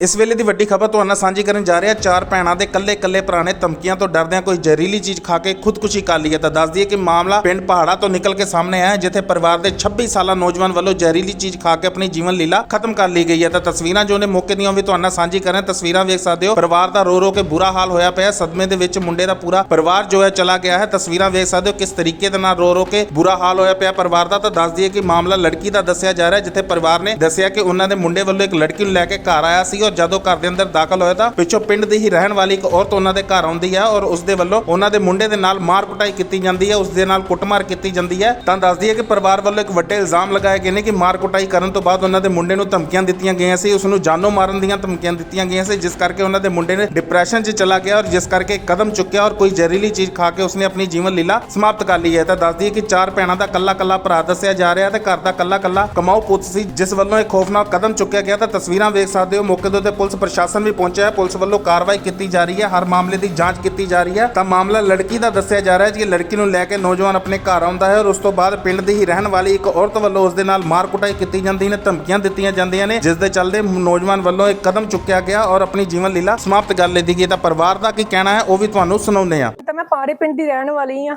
ਇਸ ਵੇਲੇ ਦੀ ਵੱਡੀ ਖਬਰ ਤੁਹਾਨੂੰ ਸਾਂਝੀ ਕਰਨ ਜਾ ਰਿਹਾ, ਚਾਰ ਭੈਣਾਂ ਦੇ ਕੱਲੇ-ਕੱਲੇ ਭਰਾ ਨੇ ਧਮਕੀਆਂ ਤੋਂ ਡਰਦਿਆਂ ਕੋਈ ਜ਼ਹਿਰੀਲੀ ਚੀਜ਼ ਖਾ ਕੇ ਖੁਦਕੁਸ਼ੀ ਕਰ ਲਈ ਹੈ। ਤਾਂ ਦੱਸ ਦਈਏ ਕਿ ਮਾਮਲਾ ਪਿੰਡ ਪਹਾੜਾ ਤੋਂ ਨਿਕਲ ਕੇ ਸਾਹਮਣੇ ਆਇਆ ਜਿੱਥੇ ਪਰਿਵਾਰ ਦੇ 26 ਸਾਲਾ ਨੌਜਵਾਨ ਵੱਲੋਂ ਜ਼ਹਿਰੀਲੀ ਚੀਜ਼ ਖਾ ਕੇ ਆਪਣੀ ਜੀਵਨ ਲੀਲਾ ਖਤਮ ਕਰ ਲਈ ਗਈ ਹੈ। ਤਾਂ ਤਸਵੀਰਾਂ ਜੋ ਨੇ ਮੌਕੇ ਦੀਆਂ ਵੀ ਤੁਹਾਨੂੰ ਨਾਲ ਸਾਂਝੀ ਕਰ ਰਹੇ ਤਸਵੀਰਾਂ ਵੇਖ ਸਕਦੇ ਹੋ। ਪਰਿਵਾਰ ਦਾ ਰੋ ਰੋ ਕੇ ਬੁਰਾ ਹਾਲ ਹੋਇਆ ਪਿਆ ਸਦਮੇ ਦੇ ਵਿੱਚ ਮੁੰਡੇ ਦਾ ਪੂਰਾ ਪਰਿਵਾਰ ਜੋ ਹੈ ਚਲਾ ਗਿਆ ਹੈ। ਤਸਵੀਰਾਂ ਵੇਖ ਸਕਦੇ ਹੋ ਕਿਸ ਤਰੀਕੇ ਦੇ ਨਾਲ ਰੋ ਰੋ ਕੇ ਬੁਰਾ ਹਾਲ ਹੋਇਆ ਪਿਆ ਪਰਿਵਾਰ ਦਾ। ਤਾਂ ਦੱਸ ਦਈਏ ਕਿ ਮਾਮਲਾ ਲੜਕੀ ਦਾ ਦੱਸਿਆ ਜਾ ਰਿਹਾ ਜਿੱਥੇ ਪਰਿਵਾਰ ਨੇ ਦੱਸਿਆ ਕਿ ਉਹਨਾਂ ਦੇ ਮੁੰਡੇ ਵੱਲੋਂ ਇੱਕ ਲੜਕੀ ਨੂੰ ਲੈ ਕੇ ਘਰ ਆਇਆ ਸੀ ਔਰ ਜਦੋਂ ਘਰ ਦੇ ਅੰਦਰ ਦਾਖਲ ਹੋਇਆ ਤਾਂ ਪਿੱਛੋਂ ਪਿੰਡ ਦੀ ਹੀ ਰਹਿਣ ਵਾਲੀ ਇੱਕ ਔਰਤ ਉਹਨਾਂ ਦੇ ਘਰ ਆਉਂਦੀ ਹੈ ਔਰ ਉਸ ਦੇ ਵੱਲੋਂ ਉਹਨਾਂ ਦੇ ਮੁੰਡੇ ਦੇ ਨਾਲ ਮਾਰ ਕੁਟਾਈ ਕੀਤੀ ਜਾਂਦੀ ਹੈ ਉਸ ਦੇ ਨਾਲ ਕੁੱਟਮਾਰ ਕੀਤੀ ਜਾਂਦੀ ਹੈ। ਤਾਂ ਦੱਸਦੀ ਹੈ ਕਿ ਪਰਿਵਾਰ ਵੱਲੋਂ ਇੱਕ ਵੱਡੇ ਇਲਜ਼ਾਮ ਲਗਾਏ ਗਏ ਨੇ ਕਿ ਮਾਰ ਕੁਟਾਈ ਕਰਨ ਤੋਂ ਬਾਅਦ ਉਹਨਾਂ ਦੇ ਮੁੰਡੇ ਨੂੰ ਧਮਕੀਆਂ ਦਿੱਤੀਆਂ ਗਈਆਂ ਸੀ, ਉਸ ਨੂੰ ਜਾਨੋਂ ਮਾਰਨ ਦੀਆਂ ਧਮਕੀਆਂ ਦਿੱਤੀਆਂ ਗਈਆਂ ਸੀ, ਜਿਸ ਕਰਕੇ ਉਹਨਾਂ ਦੇ ਮੁੰਡੇ ਨੇ ਡਿਪਰੈਸ਼ਨ 'ਚ ਚਲਾ ਗਿਆ ਔਰ ਜਿਸ ਕਰਕੇ ਕਦਮ ਚੁੱਕਿਆ ਔਰ ਕੋਈ ਜ਼ਹਿਰੀਲੀ ਚੀਜ਼ ਖਾ ਕੇ ਉਸਨੇ ਆਪਣੀ ਜੀਵਨ ਲੀਲਾ ਸਮਾਪਤ ਕਰ ਲਈ ਹੈ। ਤਾਂ ਦੱਸਦੀ ਹੈ ਕਿ ਚਾਰ ਭੈਣਾਂ ਦਾ ਕੱਲਾ ਕੱਲਾ ਭਰਾ ਦੱਸਿਆ ਜਾ ਰਿਹਾ ਤੇ ਘਰ ਦਾ ਕੱਲਾ ਕੱਲਾ ਕਮਾਊ ਪੁੱਤ ਸੀ, ਜਿਸ ਵੱਲੋਂ ਇਹ ਖੌਫਨਾਕ ਕਦਮ ਚੁੱਕਿਆ ਗਿਆ। ਤਾਂ ਤਸਵੀਰਾਂ ਵੇਖ ਸਕਦੇ ਹੋ, ਮੌਕੇ ਦੇ ਉੱਤੇ ਪੁਲਿਸ ਪ੍ਰਸ਼ਾਸਨ ਵੀ ਪਹੁੰਚਿਆ ਹੈ, ਪੁਲਿਸ ਵੱਲੋਂ ਕਾਰਵਾਈ ਕੀਤੀ ਜਾ ਰਹੀ ਹੈ, ਹਰ ਮਾਮਲੇ ਦੀ ਜਾਂਚ ਕੀਤੀ ਜਾ ਰਹੀ ਹੈ। ਤਾਂ ਮਾਮਲਾ ਲੜਕੀ ਦਾ ਦੱਸਿਆ ਜਾ ਰਿਹਾ ਹੈ ਕਿ ਲੜਕੀ ਨੂੰ ਲੈ ਕੇ ਨੌਜਵਾਨ ਆਪਣੇ ਘਰ ਆਉਂਦਾ ਹੈ ਔਰ ਉਸ ਤੋਂ ਬਾਅਦ ਪਿੰਡ ਦੀ ਹੀ ਰਹਿਣ ਵਾਲੀ ਇੱਕ ਔਰਤ ਵੱਲੋਂ ਉਸ ਦੇ ਨਾਲ ਮਾਰ ਕੁਟਾਈ ਕੀਤੀ ਜਾਂਦੀ ਨੇ, ਧਮਕੀਆਂ ਦਿੱਤੀਆਂ ਜਾਂਦੀਆਂ ਨੇ, ਜਿਸ ਦੇ ਚੱਲਦੇ ਨੌਜਵਾਨ ਵੱਲੋਂ ਇੱਕ ਕਦਮ ਚੁੱਕਿਆ ਗਿਆ ਔਰ ਆਪਣੀ ਜੀਵਨ ਲੀਲਾ ਸਮਾਪਤ ਕਰ ਲਈ ਗਈ। ਤਾਂ ਪਰਿਵਾਰ ਦਾ ਕੀ ਕਹਿਣਾ ਹੈ, ਉਹ ਵੀ ਤੁਹਾਨੂੰ ਸੁਣਾਉਂਦੇ ਹਾਂ। ਤਾਂ ਮੈਂ ਪਾਰੇ ਪਿੰਡ ਦੀ ਰਹਿਣ ਵਾਲੀ ਆ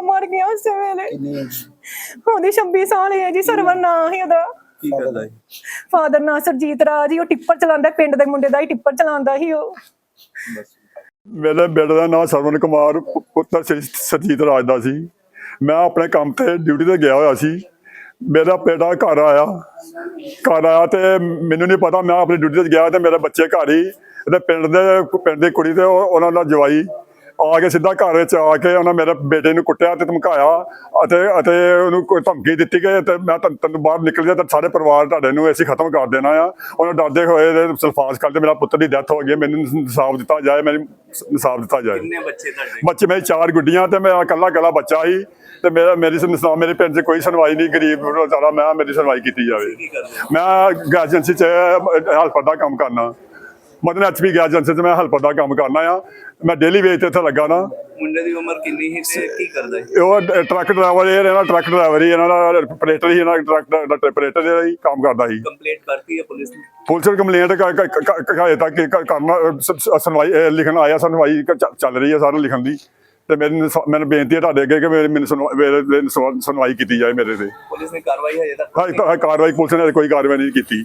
ਤੇ ਮਰ ਗਿਆ ਉਸੇ ਵੇਲੇ। ਉਹਦੀ 26 ਸਾਲ ਹੈ ਜੀ ਸਰਵਰ ਨਾਂ ਹੀ ਉਹਦਾ। ਕੀ ਕਰਦਾ ਹੈ? ਫਾਦਰ ਨਾਂ ਸਰਜੀਤ ਰਾਜ ਹੀ ਉਹ ਟਿੱਪਰ ਚਲਾਉਂਦਾ ਪਿੰਡ ਦੇ ਮੁੰਡੇ ਦਾ ਹੀ ਟਿੱਪਰ ਚਲਾਉਂਦਾ ਸੀ ਉਹ। ਮੇਰੇ ਬੇਟੇ ਦਾ ਨਾਮ ਸਰਵਨ ਕੁਮਾਰ ਪੁ- ਪੁੱਤਰ ਸ੍ਰੀ ਸਰਜੀਤ ਰਾਜ ਦਾ ਸੀ। ਮੈਂ ਆਪਣੇ ਕੰਮ ਤੇ ਡਿਊਟੀ ਤੇ ਗਿਆ ਹੋਇਆ ਸੀ। ਮੇਰਾ ਬੇਟਾ ਘਰ ਆਇਆ। ਘਰ ਆਇਆ ਤੇ ਮੈਨੂੰ ਨਹੀਂ ਪਤਾ ਮੈਂ ਆਪਣੀ ਡਿਊਟੀ ਤੇ ਗਿਆ ਤੇ ਮੇਰੇ ਬੱਚੇ ਘਰ ਹੀ ਤੇ ਪਿੰਡ ਦੇ ਪਿੰਡ ਦੀ ਕੁੜੀ ਤੇ ਉਹ- ਉਹਨਾਂ ਦਾ ਜਵਾਈ ਆ ਕੇ ਸਿੱਧਾ ਘਰ ਵਿੱਚ ਆ ਕੇ ਉਹਨਾਂ ਮੇਰੇ ਬੇਟੇ ਨੂੰ ਕੁੱਟਿਆ ਤੇ ਧਮਕਾਇਆ ਅਤੇ ਅਤੇ ਉਹਨੂੰ ਕੋਈ ਧਮਕੀ ਦਿੱਤੀ ਕਿ ਤੇ ਮੈਂ ਤੈਨੂੰ ਬਾਹਰ ਨਿਕਲ ਜਾ ਤਾਂ ਸਾਰੇ ਪਰਿਵਾਰ ਤੁਹਾਡੇ ਨੂੰ ਅਸੀਂ ਖਤਮ ਕਰ ਦੇਣਾ ਆ। ਉਹਨਾਂ ਡਰਦੇ ਹੋਏ ਸਲਫਾਸ ਕਰਦੇ ਮੇਰਾ ਪੁੱਤਰ ਦੀ ਡੈਥ ਹੋ ਗਈ ਮੈਨੂੰ ਇਨਸਾਫ ਦਿੱਤਾ ਜਾਏ ਮੈਨੂੰ ਇਨਸਾਫ ਦਿੱਤਾ ਜਾਏ। ਕਿੰਨੇ ਬੱਚੇ ਤੁਹਾਡੇ? ਬੱਚੇ ਮੇਰੇ ਚਾਰ ਗੁੱਡੀਆਂ ਤੇ ਮੈਂ ਇਕੱਲਾ ਇਕੱਲਾ ਬੱਚਾ ਸੀ ਤੇ ਮੇਰਾ ਮੇਰੀ ਸੁਣਵਾ ਮੇਰੇ ਪਿੰਡ 'ਚ ਕੋਈ ਸੁਣਵਾਈ ਨਹੀਂ ਗਰੀਬ ਵਿਚਾਰਾ ਮੈਂ ਮੇਰੀ ਸੁਣਵਾਈ ਕੀਤੀ ਜਾਵੇ? ਮੈਂ ਗੈਸ ਏਜੰਸੀ 'ਚ ਹੈਲਪਰ ਦਾ ਕੰਮ ਕਰਨਾ। ਮਦਨ ਐਚਪੀ ਗੈਸ ਏਜੰਸੀ 'ਚ ਮੈਂ ਹੈਲਪਰ ਦਾ ਕੰਮ ਕਰਨਾ ਆ। ਮੈਂ ਡੇਲੀ ਵੇਜ ਤੇ ਇੱਥੇ ਲੱਗਾ ਨਾ। ਮੁੰਡੇ ਦੀ ਉਮਰ ਕਿੰਨੀ ਸੀ ਤੇ ਕੀ ਕਰਦਾ ਹੈ ਉਹ ਡ- ਟਰੱਕ ਡਰਾਈਵਰ ਇਹ ਇਹਨਾਂ ਟਰੱਕ ਡਰਾਈਵਰ ਹੀ ਇਹਨਾਂ ਦਾ ਆਪਰੇਟਰ ਹੀ ਇਹਨਾਂ ਦਾ ਟਰੱਕ ਦਾ ਆਪਰੇਟਰ ਜਿਹੜਾ ਹੀ ਕੰਮ ਕਰਦਾ ਸੀ। ਕੰਪਲੀਟ ਕਰਤੀ ਹੈ ਪੁਲਿਸ ਨੇ? ਪੁਲਿਸ ਕੰਪਲੇਂਟ ਹਜੇ ਤੱਕ ਕ- ਕਰਨਾ ਸ- ਸ- ਸੁਣਵਾਈ ਲਿਖਣ ਆਇਆ ਸੁਣਵਾਈ ਕ- ਚੱਲ ਰਹੀ ਹੈ ਸਾਰਾ ਲਿਖਣ ਦੀ। ਤੇ ਮੈਨੂੰ ਸ- ਮੈਨੂੰ ਬੇਨਤੀ ਹੈ ਤੁਹਾਡੇ ਅੱਗੇ ਕਿ ਮੇਰੇ ਮੈਨੂੰ ਸੁਣਵਾ- ਮੇਰੇ ਤੇ ਸੁਣਵਾਈ ਕੀਤੀ ਜਾਏ ਮੇਰੇ ਤੇ। ਪੁਲਿਸ ਨੇ ਕਾਰਵਾਈ ਹਜੇ ਤੱਕ ਤਾਂ ਕਾਰਵਾਈ ਪੁਲਿਸ ਨੇ ਕੋਈ ਕਾਰਵਾਈ ਨਹੀਂ ਕੀਤੀ।